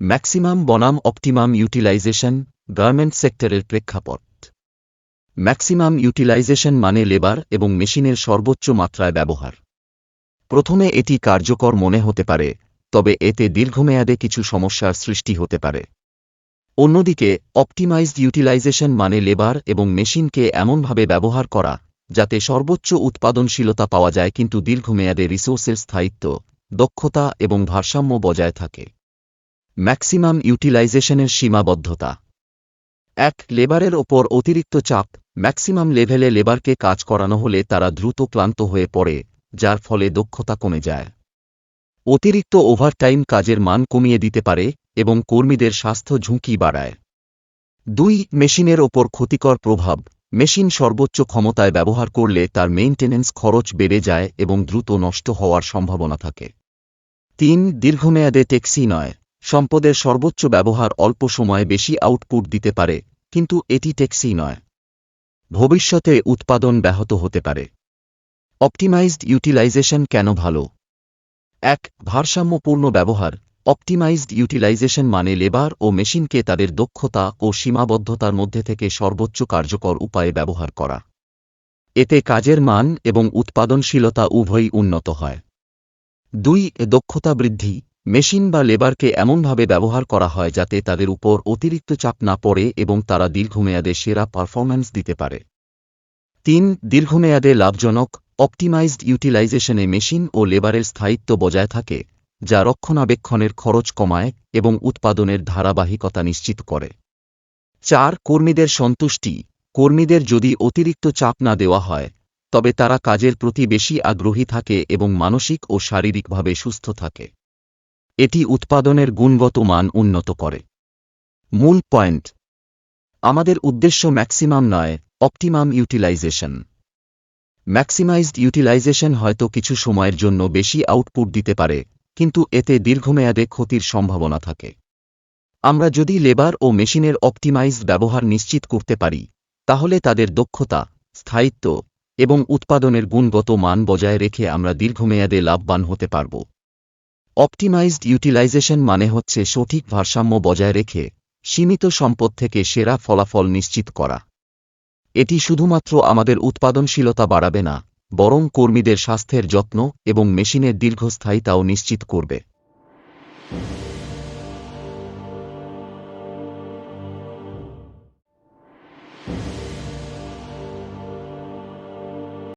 Maximum বনাম optimum utilisation garment সেক্টরের প্রেক্ষাপট। ম্যাক্সিমাম ইউটিলাইজেশন মানে লেবার এবং মেশিনের সর্বোচ্চ মাত্রায় ব্যবহার। প্রথমে এটি কার্যকর মনে হতে পারে, তবে এতে দীর্ঘমেয়াদে কিছু সমস্যার সৃষ্টি হতে পারে। অন্যদিকে অপটিমাইজড ইউটিলাইজেশন মানে লেবার এবং মেশিনকে এমনভাবে ব্যবহার করা, যাতে সর্বোচ্চ উৎপাদনশীলতা পাওয়া যায় কিন্তু দীর্ঘমেয়াদে রিসোর্সের স্থায়িত্ব, দক্ষতা এবং ভারসাম্য বজায় থাকে। ম্যাক্সিমাম ইউটিলাইজেশনের সীমাবদ্ধতা। এক, লেবারের ওপর অতিরিক্ত চাপ। ম্যাক্সিমাম লেভেলে লেবারকে কাজ করানো হলে তারা দ্রুত ক্লান্ত হয়ে পড়ে, যার ফলে দক্ষতা কমে যায়। অতিরিক্ত ওভারটাইম কাজের মান কমিয়ে দিতে পারে এবং কর্মীদের স্বাস্থ্য ঝুঁকি বাড়ায়। দুই, মেশিনের ওপর ক্ষতিকর প্রভাব। মেশিন সর্বোচ্চ ক্ষমতায় ব্যবহার করলে তার মেইনটেনেন্স খরচ বেড়ে যায় এবং দ্রুত নষ্ট হওয়ার সম্ভাবনা থাকে। তিন, দীর্ঘমেয়াদে টেক্সি নয়। সম্পদের সর্বোচ্চ ব্যবহার অল্প সময়ে বেশি আউটপুট দিতে পারে, কিন্তু এটি টেক্সি নয়। ভবিষ্যতে উৎপাদন ব্যাহত হতে পারে। অপটিমাইজড ইউটিলাইজেশন কেন ভালো? এক, ভারসাম্যপূর্ণ ব্যবহার। অপটিমাইজড ইউটিলাইজেশন মানে লেবার ও মেশিনকে তাদের দক্ষতা ও সীমাবদ্ধতার মধ্যে থেকে সর্বোচ্চ কার্যকর উপায়ে ব্যবহার করা। এতে কাজের মান এবং উৎপাদনশীলতা উভয়ই উন্নত হয়। দুই, দক্ষতা বৃদ্ধি। মেশিন বা লেবারকে এমনভাবে ব্যবহার করা হয় যাতে তাদের উপর অতিরিক্ত চাপ না পড়ে এবং তারা দীর্ঘমেয়াদে সেরা পারফরম্যান্স দিতে পারে। তিন, দীর্ঘমেয়াদে লাভজনক, অপটিমাইজড ইউটিলাইজেশনে মেশিন ও লেবারের স্থায়িত্ব বজায় থাকে, যা রক্ষণাবেক্ষণের খরচ কমায় এবং উৎপাদনের ধারাবাহিকতা নিশ্চিত করে। চার, কর্মীদের সন্তুষ্টি। কর্মীদের যদি অতিরিক্ত চাপ না দেওয়া হয়, তবে তারা কাজের প্রতি বেশি আগ্রহী থাকে এবং মানসিক ও শারীরিকভাবে সুস্থ থাকে। এটি উৎপাদনের গুণগত মান উন্নত করে। মূল পয়েন্ট। আমাদের উদ্দেশ্য ম্যাক্সিমাম নয়, অপটিমাম ইউটিলাইজেশন। ম্যাক্সিমাইজড ইউটিলাইজেশন হয়তো কিছু সময়ের জন্য বেশি আউটপুট দিতে পারে, কিন্তু এতে দীর্ঘমেয়াদে ক্ষতির সম্ভাবনা থাকে। আমরা যদি লেবার ও মেশিনের অপটিমাইজড ব্যবহার নিশ্চিত করতে পারি, তাহলে তাদের দক্ষতা, স্থায়িত্ব এবং উৎপাদনের গুণগত মান বজায় রেখে আমরা দীর্ঘমেয়াদে লাভবান হতে পারব। অপটিমাইজড ইউটিলাইজেশন মানে হচ্ছে সঠিক ভারসাম্য বজায় রেখে সীমিত সম্পদ থেকে সেরা ফলাফল নিশ্চিত করা। এটি শুধুমাত্র আমাদের উৎপাদনশীলতা বাড়াবে না, বরং কর্মীদের স্বাস্থ্যের যত্ন এবং মেশিনের দীর্ঘস্থায়িতাও নিশ্চিত করবে।